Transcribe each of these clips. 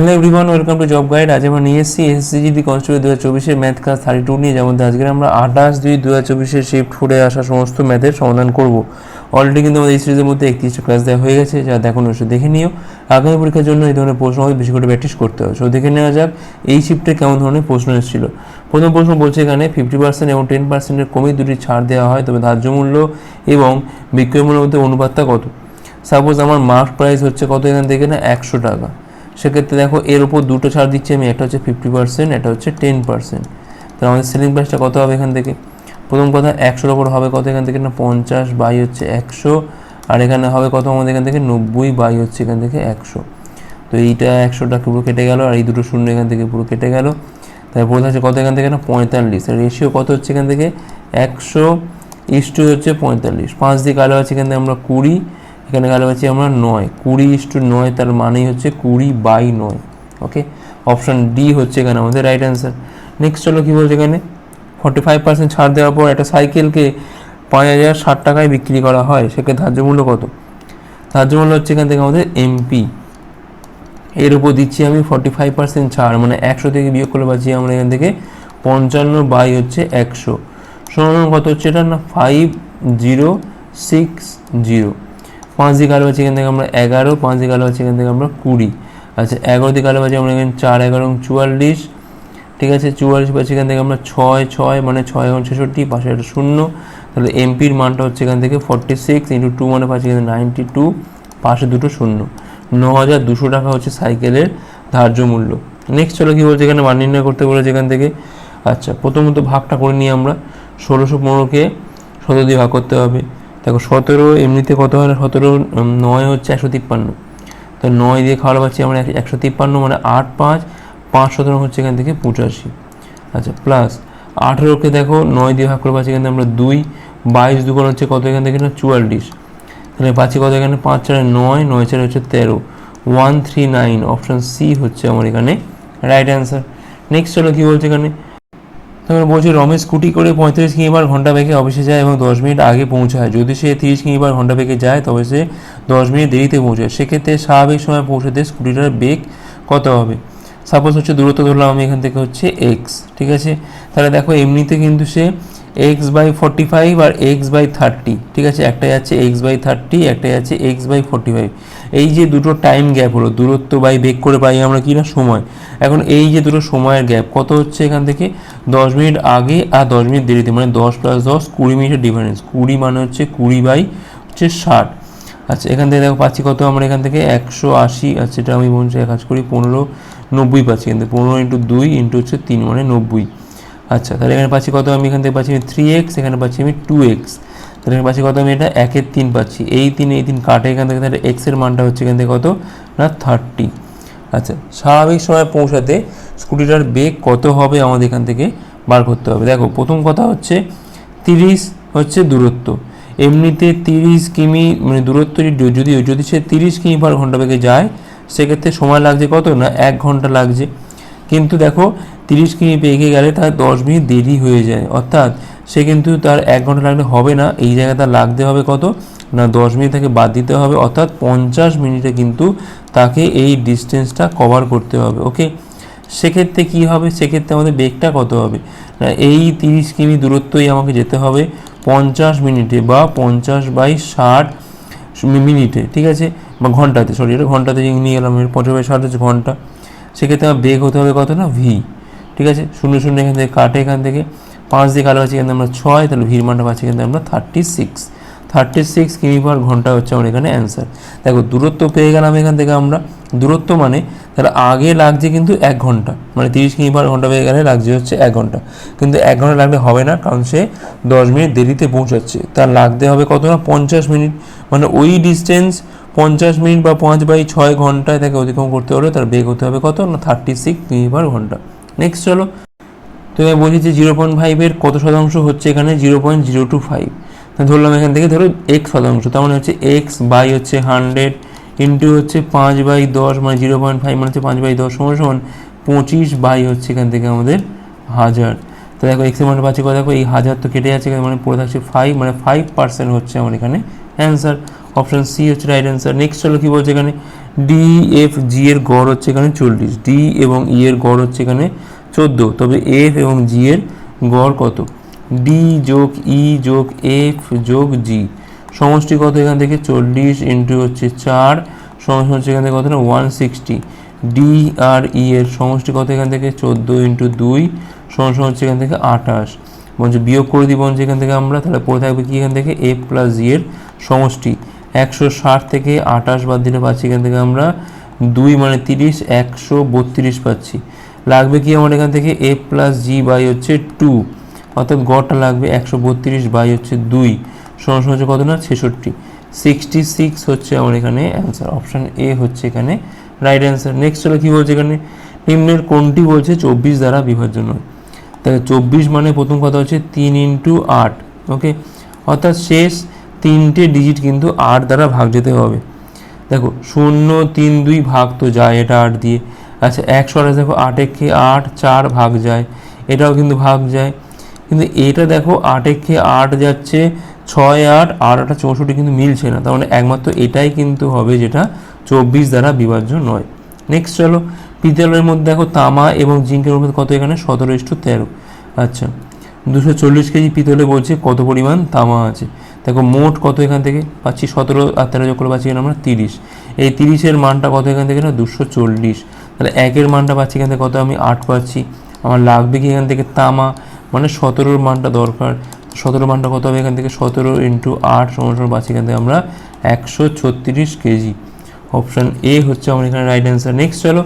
Hello everyone welcome to job guide আজ আমরা নিয়ে এসেছি এসএসসিজিডি কনস্টেবল দু হাজার চব্বিশের ম্যাথ ক্লাস থার্টি টু নিয়ে যেমন আজকে আমরা আঠাশ দুই দু হাজার চব্বিশের শিফট ফোরে আসা সমস্ত ম্যাথের সমাধান করব। অলরেডি কিন্তু আমাদের এই সিরিজের মধ্যে একত্রিশটা ক্লাস দেওয়া হয়ে গেছে, যা দেখুন অবশ্যই দেখে নিও। আগামী পরীক্ষার জন্য এই ধরনের প্রশ্ন আমাদের বেশি করে প্র্যাকটিস করতে হবে। সো দেখে নেওয়া যাক এই শিফটে কেমন ধরনের প্রশ্ন এসেছিল। প্রথম প্রশ্ন বলছে এখানে ফিফটি পার্সেন্ট এবং টেন পার্সেন্টের কমই দুটি ছাড় দেওয়া হয়, তবে ধার্য মূল্য এবং বিক্রয় মূল্যের মধ্যে অনুপাতটা কত? সাপোজ আমার মার্ক প্রাইস হচ্ছে কত এখান থেকে না, একশো টাকা। সেক্ষেত্রে দেখো এর উপর দুটো ছাড় দিচ্ছি আমি, একটা হচ্ছে ফিফটি পার্সেন্ট একটা হচ্ছে টেন পার্সেন্ট তাহলে আমাদের সেলিং প্রাইসটা কত হবে এখান থেকে? প্রথম কথা একশোর ওপর হবে কত এখান থেকে? না, পঞ্চাশ বাই হচ্ছে একশো। আর এখানে হবে কত আমাদের এখান থেকে? নব্বই বাই হচ্ছে এখান থেকে একশো। তো এইটা একশোটা পুরো কেটে গেল আর এই দুটো শূন্য এখান থেকে পুরো কেটে গেল। তারপর হচ্ছে কত এখান থেকে? না, পঁয়তাল্লিশ। আর রেশিও কত হচ্ছে এখান থেকে? একশো। ইস্টু হচ্ছে পঁয়তাল্লিশ। পাঁচ দিয়ে কালো আছে এখান থেকে আমরা কুড়ি। এখানে গেলে পাচ্ছি আমরা নয়। কুড়ি ইস্টু নয়, তার মানেই হচ্ছে কুড়ি বাই নয়। ওকে অপশান ডি হচ্ছে এখানে আমাদের রাইট অ্যান্সার নেক্সট চলো কী বলছে এখানে? ফর্টি ফাইভ পার্সেন্ট ছাড় দেওয়ার পর একটা সাইকেলকে পাঁচ হাজার ষাট টাকায় বিক্রি করা হয়, সেক্ষেত্রে ধার্য মূল্য কত? ধার্য মূল্য হচ্ছে এখান থেকে আমাদের এমপি এর উপর দিচ্ছি আমি ফর্টি ফাইভ পার্সেন্ট ছাড় মানে একশো থেকে বিয়োগ করলে পাচ্ছি আমরা এখান থেকে পঞ্চান্ন বাই হচ্ছে একশো। সমান কত হচ্ছে এটা না? ফাইভ জিরো সিক্স জিরো পাঁচ দিকে আলো আছে এখান থেকে আমরা এগারো পাঁচ দিকে আলো আছে এখান থেকে আমরা কুড়ি। আচ্ছা এগারো দিকে আলো আছে আমরা এখানে চার, এগারো চুয়াল্লিশ। ঠিক আছে, চুয়াল্লিশ পাচ্ছি এখান থেকে আমরা ছয় ছয় মানে ছয় এবং ছেষট্টি, পাশে একটা শূন্য। তাহলে এমপির মানটা হচ্ছে এখান থেকে ফর্টি সিক্স ইন্টু টু মানে পাচ্ছি এখানে নাইনটি টু পাশে দুটো শূন্য। ন হাজার দুশো টাকা হচ্ছে সাইকেলের ধার্য মূল্য। নেক্সট চলো কী বলছে এখানে মান নির্ণয় করতে বলেছে এখান থেকে? আচ্ছা প্রথমত ভাগটা করে নিই আমরা। ষোলোশো পনেরোকে সতেরো দিয়ে ভাগ করতে হবে। দেখো সতেরো, এমনিতে কত হয় না? সতেরো নয় হচ্ছে একশো তিপ্পান্ন। তো নয় দিয়ে খাওয়ালে পাচ্ছি আমরা এক- একশো তিপ্পান্ন মানে আট পাঁচ পাঁচ সতেরো হচ্ছে এখান থেকে পঁচাশি। আচ্ছা প্লাস আঠেরোকে দেখো, নয় দিয়ে ভাগ করে পাচ্ছি এখান থেকে আমরা দুই, বাইশ দুগুণ হচ্ছে কত এখান থেকে না? চুয়াল্লিশ। তাহলে পাচ্ছি কত এখানে? পাঁচ চারে নয় নয় চারে হচ্ছে তেরো। One three nine option C হচ্ছে আমার এখানে রাইট অ্যান্সার নেক্সট চলো কী বলছে এখানে? তারপর বলছে, রমেশ স্কুটি করে পঁয়ত্রিশ কিমি পার ঘণ্টা বেগে অফিসে যায় এবং দশ মিনিট আগে পৌঁছায়। যদি সে তিরিশ কিমি পার ঘণ্টা বেগে যায়, তবে সে দশ মিনিট দেরিতে পৌঁছায়। সেক্ষেত্রে স্বাভাবিক সময় পৌঁছাতে স্কুটিটার বেগ কত হবে? সাপোজ হচ্ছে দূরত্ব ধরলাম আমি এখান থেকে হচ্ছে এক্স ঠিক আছে? তাহলে দেখো, এমনিতে কিন্তু সে এক্স বাই ফর্টি ফাইভ আর এক্স বাই থার্টি ঠিক আছে? একটা যাচ্ছে এক্স বাই থার্টি একটা যাচ্ছে এক্স বাই ফর্টি ফাইভ এই যে দুটো টাইম গ্যাপ হলো, দূরত্ব বাই বেগ করে পাই আমরা কি না সময়। এখন এই যে দুটো সময়ের গ্যাপ কত হচ্ছে এখান থেকে? দশ মিনিট আগে আর দশ মিনিট দেরিতে মানে দশ প্লাস দশ, কুড়ি মিনিটের ডিফারেন্স কুড়ি মানে হচ্ছে কুড়ি বাই হচ্ছে ষাট। আচ্ছা এখান থেকে দেখো পাচ্ছি কত আমরা এখান থেকে? একশো আশি। আচ্ছা এটা আমি বলছি এক কাজ করি, পনেরো নব্বই পাচ্ছি এখান থেকে। পনেরো ইন্টু দুই ইন্টু হচ্ছে তিন মানে নব্বই। আচ্ছা তাহলে এখানে পাচ্ছি কত? আমি এখান থেকে পাচ্ছি আমি থ্রি এক্স এখানে পাচ্ছি আমি টু এক্স তাহলে এখানে পাচ্ছি কত? আমি এটা একের তিন পাচ্ছি। এই তিন এই তিন কাটে এখান থেকে, তাহলে এক্সের মানটা হচ্ছে এখান থেকে কত? না থার্টি আচ্ছা স্বাভাবিক সময় পৌঁছাতে স্কুটিটার বেগ কত হবে আমাদের এখান থেকে বার করতে হবে। দেখো, প্রথম কথা হচ্ছে তিরিশ হচ্ছে দূরত্ব। এমনিতে তিরিশ কিমি মানে দূরত্ব যদি- যদি যদি সে তিরিশ কিমি পার ঘণ্টা বেগে যায়, সেক্ষেত্রে সময় লাগছে কত? না, এক ঘণ্টা লাগছে। কিন্তু দেখো, তিরিশ কিমি বেগে গেলে তার দশ মিনিট দেরি হয়ে যায়। অর্থাৎ সে কিন্তু তার এক ঘণ্টা লাগলে হবে না। এই জায়গায় তার লাগতে হবে কত? না, দশ মিনিট তাকে বাদ দিতে হবে। অর্থাৎ পঞ্চাশ মিনিটে কিন্তু তাকে এই ডিস্টেন্সটা কভার করতে হবে, ওকে? সেক্ষেত্রে কি হবে? সেক্ষেত্রে আমাদের বেগটা কত হবে? না, এই তিরিশ কিমি দূরত্বই আমাকে যেতে হবে পঞ্চাশ মিনিটে বা পঞ্চাশ বাই ষাট মিনিটে, ঠিক আছে? বা ঘন্টাতে, সরি, এটা ঘন্টাতে নিয়ে গেলাম পঞ্চাশ বাই ষাট হচ্ছে ঘণ্টা। সেক্ষেত্রে আমার বেগ হতে হবে কত না? ভি ঠিক আছে? শূন্য শূন্য এখান থেকে কাটে এখান থেকে। পাঁচ দিয়ে কালো আছে এখান আমরা ছয়, তাহলে ভিড় মানটা পাচ্ছি এখান আমরা থার্টি সিক্স থার্টি সিক্স কিমি পার ঘণ্টা হচ্ছে আমার এখানে অ্যান্সার দেখো, দূরত্ব পেয়ে গেলাম এখান থেকে আমরা। দূরত্ব মানে তাহলে আগে লাগছে কিন্তু এক ঘণ্টা। মানে তিরিশ কিমি পার ঘণ্টা পেয়ে গেলে লাগছে হচ্ছে এক ঘণ্টা। কিন্তু এক ঘণ্টা লাগলে হবে না, কারণ সে দশ মিনিট দেরিতে পৌঁছাচ্ছে। তার লাগতে হবে কত না? পঞ্চাশ মিনিট। মানে ওই ডিস্টেন্স পঞ্চাশ মিনিট বা পাঁচ বাই ছয় ঘন্টায় তাকে অতিক্রম করতে হলে তার বেগ হতে হবে কত? না থার্টি সিক্স কিমি পার ঘণ্টা। নেক্সট চলো। তো আমি বলছি যে জিরো পয়েন্ট ফাইভের কত শতাংশ হচ্ছে এখানে? Zero point zero two five ধরলাম এখান থেকে ধরো এক্স শতাংশ, তার মানে হচ্ছে এক্স বাই হচ্ছে হান্ড্রেড ইন্টু হচ্ছে পাঁচ বাই দশ মানে জিরো পয়েন্ট ফাইভ মানে হচ্ছে পাঁচ বাই দশ সমান সমান পঁচিশ বাই হচ্ছে এখান থেকে আমাদের হাজার। তো দেখো এক্সের মানে পাচ্ছি কথা দেখো এই হাজার তো কেটে যাচ্ছে মানে পড়ে থাকছে ফাইভ মানে ফাইভ পার্সেন্ট হচ্ছে আমার এখানে অ্যান্সার অপশান সি হচ্ছে রাইট অ্যান্সার নেক্সট চলো কী বলছে এখানে? ডি এফ জি এর গড় হচ্ছে এখানে চল্লিশ। ডি এবং ই এর গড় হচ্ছে এখানে চোদ্দ। তবে এফ এবং জি এর গড় কত? ডি যোগ ই যোগ এফ যোগ জি সমষ্টি কত এখান থেকে? চল্লিশ ইন্টু হচ্ছে চার। সমষ্টি হচ্ছে এখান থেকে কত না? ওয়ান সিক্সটি ডি আর ই এর সমষ্টি কত এখান থেকে? চোদ্দ ইন্টু দুই। সমষ্টি হচ্ছে এখান থেকে আঠাশ। বলছে বিয়োগ করে দিই বলছে এখান থেকে আমরা। তাহলে পড়ে থাকবে কি এখান থেকে? এফ প্লাস জি এর সমষ্টি। একশো ষাট থেকে আঠাশ বাদ দিলে পাচ্ছি এখান থেকে আমরা দুই মানে তিরিশ, একশো বত্রিশ পাচ্ছি। লাগবে কি আমার এখান থেকে? এফ প্লাস জি বাই হচ্ছে টু অর্থাৎ গড়টা লাগবে একশো বত্রিশ বাই হচ্ছে দুই। সমস্যা হচ্ছে কত না? ছেষট্টি। সিক্সটি সিক্স হচ্ছে আমার এখানে অ্যান্সার অপশান এ হচ্ছে এখানে রাইট অ্যান্সার নেক্সট হলো কী বলছে এখানে? নিম্নের কোনটি বলছে? চব্বিশ দ্বারা বিভাজ্য নয়। তাহলে চব্বিশ মানে প্রথম কথা হচ্ছে তিন ইন্টু আট। ওকে অর্থাৎ শেষ তিনটে ডিজিট কিন্তু আট দ্বারা ভাগ যেতে হবে। দেখো, শূন্য, তিন, দুই ভাগ তো যায়, এটা আট দিয়ে। আচ্ছা একশো আঠাশ দেখো, আট একে আট, চার ভাগ যায়, এটাও কিন্তু ভাগ যায়। কিন্তু এটা দেখো, আট একে আট যাচ্ছে, ছয় আট, আর আটটা চৌষট্টি কিন্তু মিলছে না। তার মানে একমাত্র এটাই কিন্তু হবে যেটা চব্বিশ দ্বারা বিভাজ্য নয়। নেক্সট চলো, পিতলের মধ্যে দেখো, তামা এবং জিঙ্কের মধ্যে কত এখানে? সতেরো ইস্টু তেরো। আচ্ছা দুশো চল্লিশ কেজি পিতলে বলছে কত পরিমাণ? তামা আছে। দেখো, মোট কত এখান থেকে? পাচ্ছি সতেরো আর তেরো যোগ করে পাচ্ছি এখানে আমরা তিরিশ। এই তিরিশের মানটা কত এখান থেকে না? দুশো চল্লিশ। তাহলে একের মানটা পাচ্ছি এখান থেকে কত? আমি আট পাচ্ছি। আমার লাগবে কি এখান থেকে? তামা। মানে সতেরোর মানটা দরকার। সতেরো মানটা কত হবে এখান থেকে? সতেরো ইন্টু আট সমান পাচ্ছি এখান থেকে আমরা একশো ছত্রিশ কেজি। অপশান এ হচ্ছে আমার এখানে রাইট অ্যান্সার নেক্সট চলো।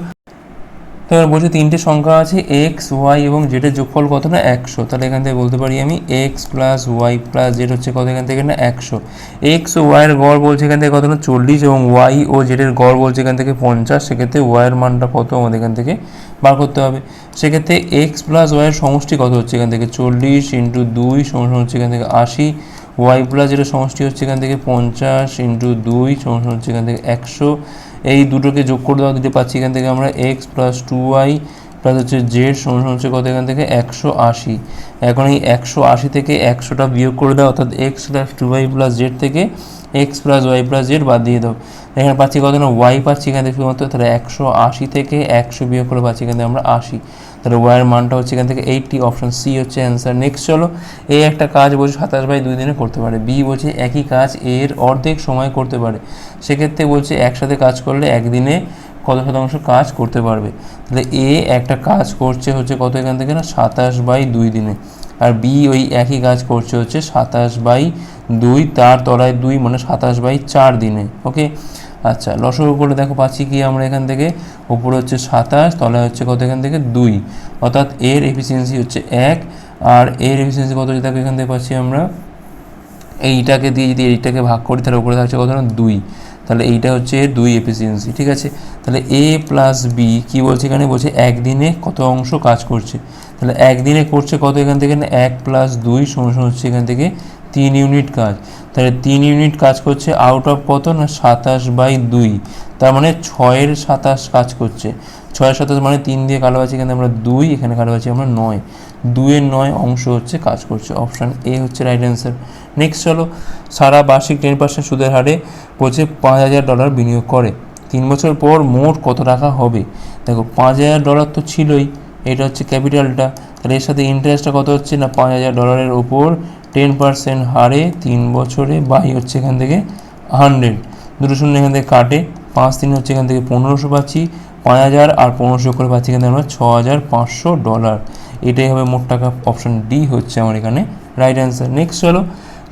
এবার বলছে তিনটে সংখ্যা আছে এক্স ওয়াই এবং জেডের যোগফল কত না একশো? তাহলে এখান থেকে বলতে পারি আমি x plus y plus z হচ্ছে কত এখান থেকে না একশো? এক্স ওয়াইয়ের গড় বলছে এখান থেকে কত না চল্লিশ এবং ওয়াই ও জেডের গড় বলছে এখান থেকে পঞ্চাশ। সেক্ষেত্রে ওয়াইয়ের মানটা কত আমাদের এখান থেকে বার করতে হবে। সেক্ষেত্রে এক্স প্লাস ওয়াইয়ের সমষ্টি কত হচ্ছে এখান থেকে চল্লিশ ইন্টু দুই সমস্যা হচ্ছে এখান থেকে আশি। ওয়াই প্লাস যেটা সমষ্টি হচ্ছে এখান থেকে পঞ্চাশ ইন্টু দুই সমস্যা হচ্ছে এখান থেকে একশো। এই দুটোকে যোগ করে দেওয়া দিতে পাচ্ছি এখান থেকে আমরা x plus two y plus হচ্ছে জেড সমান হচ্ছে কত এখান থেকে? একশো আশি। এখন এই একশো আশি থেকে একশোটা বিয়োগ করে দাও, অর্থাৎ x plus two y plus z থেকে x plus y plus z বাদ দিয়ে দাও। এখানে পাচ্ছি কত না? ওয়াই পাচ্ছি এখান থেকে শুধুমাত্র, তাহলে একশো আশি থেকে একশো বিয়োগ করে পাচ্ছি এখান থেকে আমরা আশি। তাহলে ওয়াইয়ের মানটা হচ্ছে এখান থেকে এইটটি অপশন সি হচ্ছে অ্যান্সার নেক্সট চলো এই একটা কাজ বলছে সাতাশ বাই দুই দিনে করতে পারে। বি বলছে একই কাজ এর অর্ধেক সময় করতে পারে। সেক্ষেত্রে বলছে একসাথে কাজ করলে একদিনে কত শতাংশ কাজ করতে পারবে? তাহলে এ একটা কাজ করছে হচ্ছে কত এখান থেকে না? সাতাশ বাই দুই দিনে। আর বি ওই একই কাজ করছে হচ্ছে সাতাশ বাই দুই, তার তলায় দুই মানে সাতাশ বাই চার দিনে। ওকে আচ্ছা লসগু করে দেখো পাচ্ছি কি আমরা এখান থেকে? উপরে হচ্ছে সাতাশ তলায় হচ্ছে কত এখান থেকে? দুই। অর্থাৎ এর এফিসিয়েন্সি হচ্ছে এক, আর এর এফিসিয়েন্সি কত যদি দেখো এখান থেকে পাচ্ছি আমরা? এইটাকে দিয়ে যদি এইটাকে ভাগ করি, তাহলে উপরে থাকছে কত? না দুই। তাহলে এইটা হচ্ছে এর দুই এফিসিয়েন্সি ঠিক আছে? তাহলে এ প্লাস বি কী বলছে এখানে? বলছে একদিনে কত অংশ কাজ করছে। তাহলে একদিনে করছে কত এখান থেকে? না, এক প্লাস দুই সমস্যা হচ্ছে এখান থেকে তিন ইউনিট কাজ। তাহলে তিন ইউনিট কাজ করছে আউট অফ কত না সাতাশ বাই দুই। তার মানে ছয়ের সাতাশ কাজ করছে। ছয়ের সাতাশ মানে তিন দিয়ে কালো আছে এখানে আমরা দুই, এখানে কালো আছে আমরা নয়। দুইয়ের নয় অংশ হচ্ছে কাজ করছে। অপশান এ হচ্ছে রাইট অ্যান্সার নেক্সট চলো, সারা বার্ষিক টেন পার্সেন্ট সুদের হারে বলছে পাঁচ হাজার ডলার বিনিয়োগ করে। তিন বছর পর মোট কত টাকা হবে? দেখো, পাঁচ হাজার ডলার তো ছিলই। এটা হচ্ছে ক্যাপিটালটা তাহলে এর সাথে ইন্টারেস্টটা কত হচ্ছে না পাঁচ হাজার ডলারের ওপর? টেন পার্সেন্ট হারে তিন বছরে বাই হচ্ছে এখান থেকে হান্ড্রেড দুটো শূন্য এখান থেকে কাটে, পাঁচ তিন হচ্ছে এখান থেকে পনেরোশো পাচ্ছি, পাঁচ হাজার আর পনেরোশো করে পাচ্ছি এখানে আমরা ছ হাজার পাঁচশো ডলার এটাই হবে মোট টাকা অপশান ডি হচ্ছে আমার এখানে রাইট অ্যান্সার নেক্সট চলো,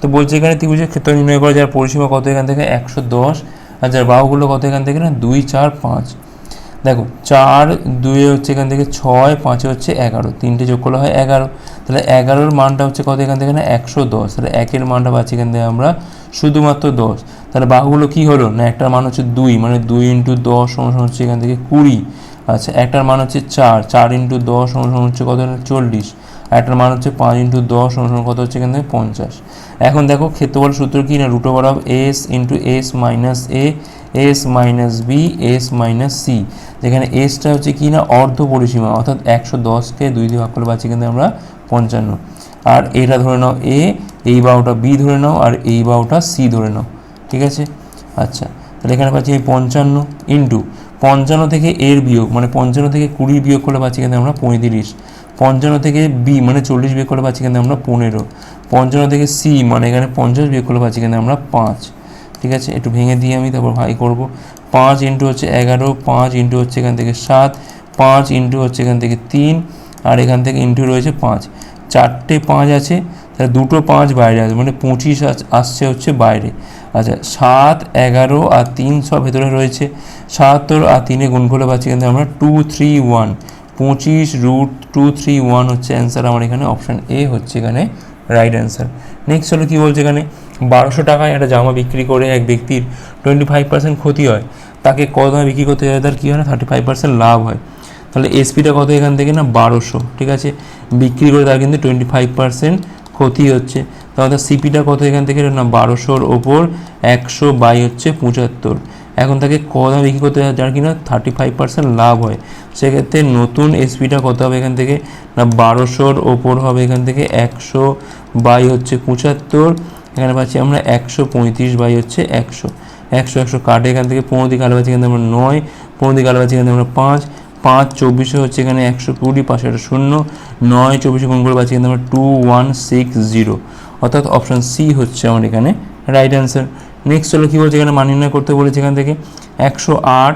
তো বলছে এখানে ত্রিভুজের ক্ষেত্র নির্ণয় করা যার পরিসীমা কত এখান থেকে? একশো দশ। আর যার বাহুগুলো কত এখান থেকে? না, দুই, চার, পাঁচ। দেখো, চার, দুয়ে হচ্ছে এখান থেকে ছয়, পাঁচে হচ্ছে এগারো, তিনটে যোগ করলে হয় এগারো। তাহলে এগারোর মানটা হচ্ছে কত এখান থেকে না? একশো দশ। তাহলে একের মানটা পাচ্ছি এখান থেকে আমরা শুধুমাত্র দশ। তাহলে বাহুগুলো কি হলো? না, একটার মান হচ্ছে দুই মানে দুই ইন্টু দশ সমান হচ্ছে এখান থেকে কুড়ি। আচ্ছা একটার মান হচ্ছে চার চার ইন্টু দশ সমান হচ্ছে কত চল্লিশ। আর একটার মান হচ্ছে পাঁচ ইন্টু দশ সমান কত হচ্ছে এখান থেকে? পঞ্চাশ। এখন দেখো ক্ষেত্রফল সূত্র কি না? Root over of s into s minus a s minus b s minus c যেখানে এসটা হচ্ছে কি না, অর্ধ পরিসীমা, অর্থাৎ একশো দশকে দুই দিয়ে ভাগ করে পাচ্ছি কিন্তু আমরা পঞ্চান্ন। আর এটা ধরে নাও এ এই বাহুটা বি ধরে নাও, আর এই বাহুটা সি ধরে নাও, ঠিক আছে? আচ্ছা তাহলে এখানে পাচ্ছি আমি পঞ্চান্ন ইন্টু পঞ্চান্ন থেকে এর বিয়োগ মানে পঞ্চান্ন থেকে কুড়ি বিয়োগ করলে পাচ্ছি কিন্তু আমরা পঁয়ত্রিশ। পঞ্চান্ন থেকে বি মানে চল্লিশ বিয়োগ করলে পাচ্ছি কিন্তু আমরা পনেরো। পঞ্চান্ন থেকে সি মানে এখানে পঞ্চাশ বিয়োগ করলে পাচ্ছি কিন্তু আমরা পাঁচ। ঠিক আছে? একটু ভেঙে দিয়ে আমি তারপর ভাই করব। পাঁচ ইন্টু হচ্ছে এগারো, পাঁচ ইন্টু হচ্ছে এখান থেকে সাত, পাঁচ ইন্টু হচ্ছে এখান থেকে তিন, আর এখান থেকে ইন্টু রয়েছে পাঁচ। চারটে পাঁচ আছে, তাহলে দুটো পাঁচ বাইরে আছে মানে পঁচিশ আস- আসছে হচ্ছে বাইরে। আচ্ছা সাত, এগারো আর তিন সব ভেতরে রয়েছে। সাতাত্তর আর তিনে গুণ করলে পাচ্ছি কিন্তু আমরা টু থ্রি ওয়ান পঁচিশ রুট টু থ্রি ওয়ান হচ্ছে অ্যান্সার আমার এখানে অপশান এ হচ্ছে এখানে রাইট অ্যান্সার নেক্সট হলো কী বলছে এখানে? বারোশো টাকায় একটা জামা বিক্রি করে এক ব্যক্তির টোয়েন্টি ফাইভ পার্সেন্ট ক্ষতি হয়, তাকে কত দামে বিক্রি করতে যায় তার কী হয় না থার্টি ফাইভ পার্সেন্ট লাভ হয়। তাহলে এসপিটা কত এখান থেকে না? বারোশো, ঠিক আছে? বিক্রি করে তার কিন্তু টোয়েন্টি ফাইভ পার্সেন্ট ক্ষতি হচ্ছে। তাহলে সিপিটা কত এখান থেকে না? বারোশোর ওপর একশো বাই হচ্ছে পঁচাত্তর। এখন তাকে কত দামে বিক্রি করতে হয় যার কিনা থার্টি ফাইভ পার্সেন্ট লাভ হয়। সেক্ষেত্রে নতুন এসপিটা কত হবে এখান থেকে? না, বারোশোর ওপর হবে এখান থেকে একশো বাই হচ্ছে পঁচাত্তর। এখানে পাচ্ছি আমরা একশো পঁয়ত্রিশ বাই হচ্ছে একশো। একশো একশো কাটে এখান থেকে, পনেরো দিকে আলো পাচ্ছি এখান আমরা নয়, পনেরো দিকে আলো পাচ্ছি এখান আমরা পাঁচ পাঁচ চব্বিশে হচ্ছে এখানে একশো কুড়ি পাশে একটা শূন্য, নয় চব্বিশে কোন করে পাচ্ছি এখান আমরা টু ওয়ান সিক্স জিরো অর্থাৎ অপশান সি হচ্ছে আমার এখানে রাইট অ্যান্সার নেক্সট হলো কী বলছে এখানে মান নির্ণয় করতে বলেছে এখান থেকে? একশো আট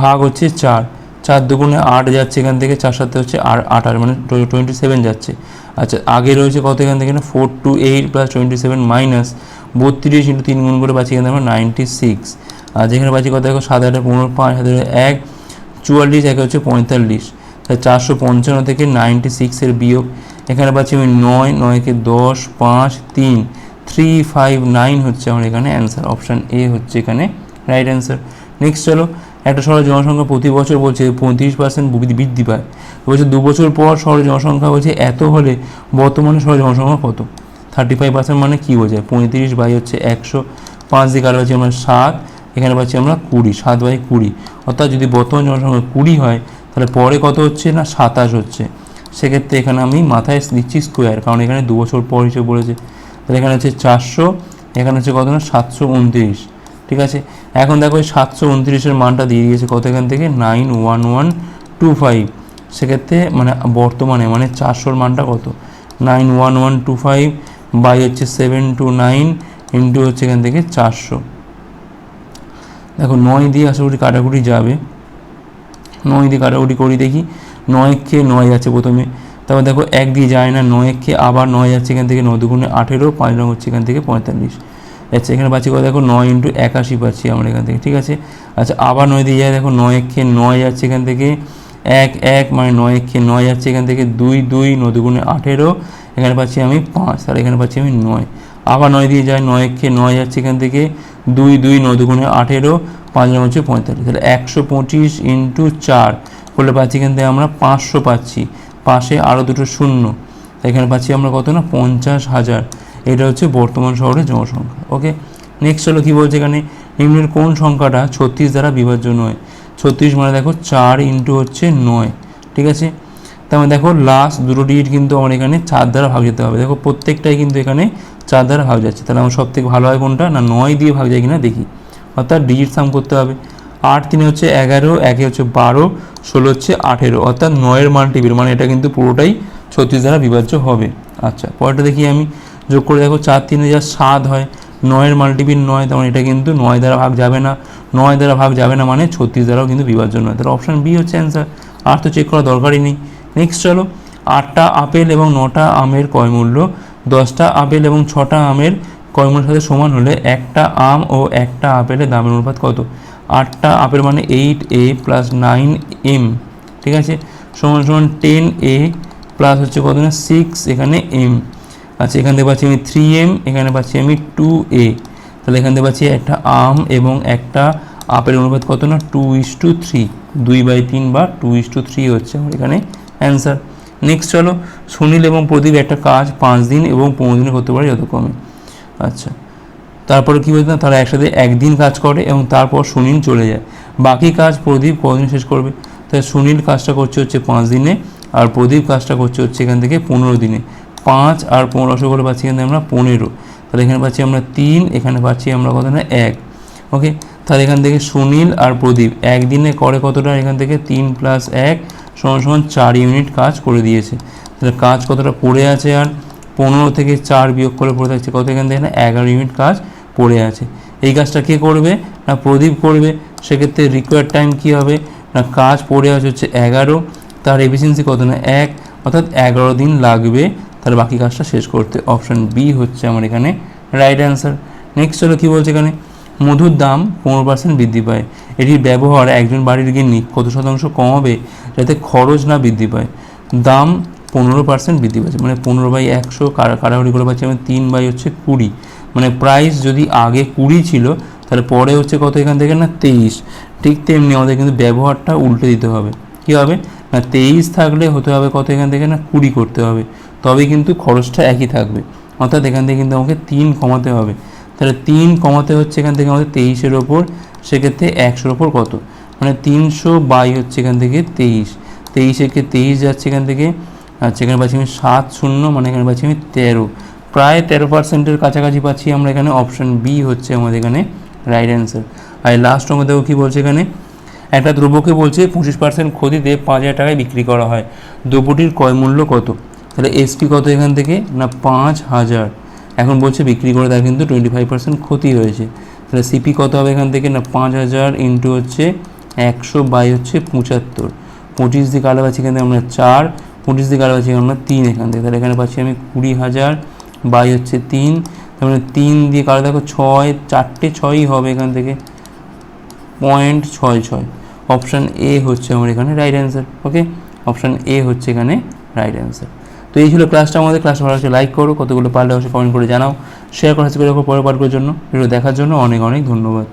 ভাগ হচ্ছে চার। চার দুগুণে আট যাচ্ছে এখান থেকে, চার সাথে হচ্ছে আর আট আর মানে টোয়েন্টি সেভেন যাচ্ছে। আচ্ছা আগে রয়েছে কত এখান থেকে four two eight plus twenty seven minus বত্রিশ ইন্টু তিন গুণ করে থেকে আমরা নাইনটি সিক্স আর যেখানে পাচ্ছি কত? দেখো সাত আটে পনেরো, পাঁচ হাতে এক, চুয়াল্লিশ, একে হচ্ছে পঁয়তাল্লিশ। তাহলে চারশো পঞ্চান্ন থেকে নাইনটি সিক্সের বিয়োগ। এখানে পাচ্ছি আমি নয়, নয়কে দশ, পাঁচ, তিন থ্রি ফাইভ নাইন হচ্ছে আমার এখানে অ্যান্সার অপশান এ হচ্ছে এখানে রাইট অ্যান্সার নেক্সট চলো। একটা শহরের জনসংখ্যা প্রতি বছর বলছে পঁয়ত্রিশ পার্সেন্ট বৃদ্ধি পায়। বলছে দু বছর পর শহরের জনসংখ্যা বলছে এত হলে বর্তমানে শহরের জনসংখ্যা কত? থার্টি ফাইভ পার্সেন্ট মানে কী বোঝায়? পঁয়ত্রিশ বাই হচ্ছে একশো। পাঁচ দিকে আরও পাচ্ছি আমরা সাত, এখানে পাচ্ছি আমরা কুড়ি, সাত বাই কুড়ি। অর্থাৎ যদি বর্তমান জনসংখ্যা কুড়ি হয়, তাহলে পরে কত হচ্ছে না সাতাশ হচ্ছে? সেক্ষেত্রে এখানে আমি মাথায় দিচ্ছি স্কোয়ার কারণ এখানে দু বছর পর হিসেবে বলেছে। তাহলে এখানে হচ্ছে চারশো, এখানে হচ্ছে কত না? সাতশো উনত্রিশ। ঠিক আছে? এখন দেখো এই সাতশো উনত্রিশের মানটা দিয়ে দিয়েছে কত এখান থেকে? Nine one one two five সেক্ষেত্রে মানে বর্তমানে মানে চারশোর মানটা কত? Nine one one two five by হচ্ছে সেভেন টু নাইন ইন্টু হচ্ছে এখান থেকে চারশো। দেখো নয় দিয়ে আশা করি কাটাকুটি যাবে। নয় দিয়ে কাটাকুটি করি দেখি। নয় খেয়ে নয় যাচ্ছে প্রথমে। তারপর দেখো এক দিয়ে যায় না, নয় খেয়ে আবার নয় যাচ্ছে এখান থেকে নয় আঠেরো, পাঁচ রঙ হচ্ছে এখান থেকে পঁয়তাল্লিশ। আচ্ছা এখানে পাচ্ছি কত? দেখো নয় ইন্টু একাশি পাচ্ছি আমরা এখান থেকে, ঠিক আছে? আচ্ছা আবার নয় দিয়ে যায়, দেখো নয় খেয়ে নয় যাচ্ছে এখান থেকে এক এক মানে নয় খেয়ে নয় যাচ্ছে এখান থেকে দুই দুই নয় দুগুণে আঠেরো, এখানে পাচ্ছি আমি পাঁচ, তাহলে এখানে পাচ্ছি আমি নয়। আবার নয় দিয়ে যায়, নয় খেয়ে নয় যাচ্ছে এখান থেকে দুই দুই নয় দুগুণে আঠেরো, পাঁচ রঙ হচ্ছে পঁয়তাল্লিশ, তাহলে একশো পঁচিশ ইন্টু চার, করলে পাচ্ছি এখান থেকে আমরা পাঁচশো পাচ্ছি পাশে আরও দুটো শূন্য। এখানে পাচ্ছি আমরা কত না? পঞ্চাশ হাজার। এটা হচ্ছে বর্তমান শহরের জনসংখ্যা। ওকে? নেক্সট হলো কী বলছে এখানে? নিম্নের কোন সংখ্যাটা ছত্রিশ দ্বারা বিভাজ্য নয়? ছত্রিশ মানে দেখো চার ইন্টু হচ্ছে নয়। ঠিক আছে? তার মানে দেখো লাস্ট দুটো ডিজিট কিন্তু আমার এখানে চার দ্বারা ভাগ যেতে হবে। দেখো প্রত্যেকটাই কিন্তু এখানে চার দ্বারা ভাগ যাচ্ছে। তাহলে আমার সব থেকে ভালো হয় কোনটা? না, নয় দিয়ে ভাগ যায় কিনা দেখি। অর্থাৎ ডিজিট সাম করতে হবে। আট তিনে হচ্ছে এগারো, একে হচ্ছে বারো, ষোলো হচ্ছে আঠেরো। অর্থাৎ নয়ের মাল্টিপিল মানে এটা কিন্তু পুরোটাই ছত্রিশ দ্বারা বিভাজ্য হবে। আচ্ছা পরেরটা দেখি আমি। যোগ করে দেখো, চার তিনে যা সাত হয়, নয়ের মাল্টিপিল নয় তেমন এটা কিন্তু নয় দ্বারা ভাগ যাবে না। নয় দ্বারা ভাগ যাবে না মানে ছত্রিশ দ্বারাও কিন্তু বিভাজ্য নয়। তাহলে অপশান বি হচ্ছে অ্যান্সার আর তো চেক করা দরকারই নেই। নেক্সট চলো, আটটা আপেল এবং নটা আমের কয় মূল্য। দশটা আপেল এবং ছটা আমের কয় মূল্যের সাথে সমান হলে একটা আম ও একটা আপেলের দামের অনুপাত কত? আটটা আপেল মানে eight a plus nine m ঠিক আছে? সমান সমান টেন এ প্লাস হচ্ছে কত না? সিক্স এখানে এম আচ্ছা এখান থেকে পাচ্ছি আমি থ্রি এম এখানে পাচ্ছি আমি টু এ তাহলে এখান থেকে পাচ্ছি একটা আম এবং একটা আপেল অনুপাত কত না? টু ইস টু থ্রি দুই বাই তিন বা টু ইস টু থ্রি হচ্ছে আমার এখানে অ্যান্সার নেক্সট চলো, সুনীল এবং প্রদীপ একটা কাজ পাঁচ দিন এবং পনেরো দিনে করতে পারে যথাক্রমে। আচ্ছা তারপরে কী বলতে তারা একসাথে একদিন কাজ করে এবং তারপর সুনীল চলে যায়। বাকি কাজ প্রদীপ কদিন শেষ করবে? তাই সুনীল কাজটা করছে হচ্ছে পাঁচ দিনে। আর প্রদীপ কাজটা করছে হচ্ছে এখান থেকে পনেরো দিনে। পাঁচ আর পনেরোশো করে পাচ্ছি এখানে আমরা পনেরো। তাহলে এখানে পাচ্ছি আমরা তিন, এখানে পাচ্ছি আমরা কত না এক। ওকে? তাহলে এখান থেকে সুনীল আর প্রদীপ একদিনে করে কতটা? এখান থেকে তিন প্লাস এক সমান সমান চার ইউনিট কাজ করে দিয়েছে। তাহলে কাজ কতটা পড়ে আছে আর? পনেরো থেকে চার বিয়োগ করে পড়ে থাকছে কত এখান থেকে না? এগারো ইউনিট কাজ পড়ে আছে। এই কাজটা কে করবে? না প্রদীপ করবে। সেক্ষেত্রে রিকোয়ার্ড টাইম কী হবে? না কাজ পড়ে আছে হচ্ছে এগারো। তার এফিসিয়েন্সি কত না? এক। অর্থাৎ এগারো দিন লাগবে তার বাকি কাজটা শেষ করতে। অপশান বি হচ্ছে আমার এখানে রাইট অ্যান্সার নেক্সট হলো কী বলছে এখানে? মধুর দাম পনেরো পার্সেন্ট বৃদ্ধি পায়। এটির ব্যবহার একজন বাড়ির গিন্নি কত শতাংশ কমাবে যাতে খরচ না বৃদ্ধি পায়? দাম পনেরো পার্সেন্ট বৃদ্ধি পাচ্ছে। মানে পনেরো বাই একশো কারাকারি করে পাচ্ছি আমি তিন বাই হচ্ছে কুড়ি। মানে প্রাইস যদি আগে কুড়ি ছিল, তাহলে পরে হচ্ছে কত এখান থেকে? না, তেইশ। ঠিক তেমনি আমাদের কিন্তু ব্যবহারটা উল্টে দিতে হবে। কী হবে? না তেইশ থাকলে হতে হবে কত? এখান থেকে না কুড়ি করতে হবে। তবে কিন্তু খরচটা একই থাকবে। অর্থাৎ এখান থেকে কিন্তু আমাকে তিন কমাতে হবে। তাহলে তিন কমাতে হচ্ছে এখান থেকে আমাদের তেইশের ওপর, সেক্ষেত্রে একশোর ওপর কত? মানে তিনশো বাই হচ্ছে এখান থেকে তেইশ। তেইশেকে তেইশ যাচ্ছে এখান থেকে আচ্ছা এখানে পাচ্ছি আমি সাত শূন্য মানে এখানে পাচ্ছি আমি তেরো। প্রায় তেরো পার্সেন্টের কাছাকাছি পাচ্ছি আমরা এখানে অপশন বি হচ্ছে আমাদের এখানে রাইট অ্যান্সার আর লাস্ট দেখো কী বলছে এখানে? একটা দ্রব্যকে বলছে পঁচিশ পার্সেন্ট ক্ষতিতে পাঁচ হাজার টাকায় বিক্রি করা হয়। দ্রব্যটির ক্রয় মূল্য কত? তাহলে এসপি কত এখান থেকে? না, পাঁচ হাজার। এখন বলছে বিক্রি করে তার কিন্তু টোয়েন্টি ফাইভ পার্সেন্ট ক্ষতি হয়েছে। তাহলে সিপি কত হবে এখান থেকে? না, পাঁচ হাজার ইন্টু হচ্ছে একশো বাই হচ্ছে পঁচাত্তর। পঁচিশ দিকে আলো পাচ্ছি এখান থেকে আমরা চার। পঁচিশ দিকে আলো পাচ্ছি আমরা তিন এখান থেকে। তাহলে এখানে পাচ্ছি আমি কুড়ি হাজার বাই হচ্ছে তিন। তার মানে তিন দিয়ে কালো দেখো ছয়, চারটে ছয়ই হবে এখান থেকে। পয়েন্ট ছয় ছয়। অপশান এ হচ্ছে আমার এখানে right answer okay option A হচ্ছে এখানে রাইট অ্যান্সার তো এই ছিল ক্লাসটা আমাদের। ক্লাস ভালো লাগছে লাইক করো, কতগুলো পারলে অবশ্যই কমেন্ট করে জানাও। শেয়ার করা হচ্ছে পরে পাঠকের জন্য। ভিডিও দেখার জন্য অনেক অনেক ধন্যবাদ।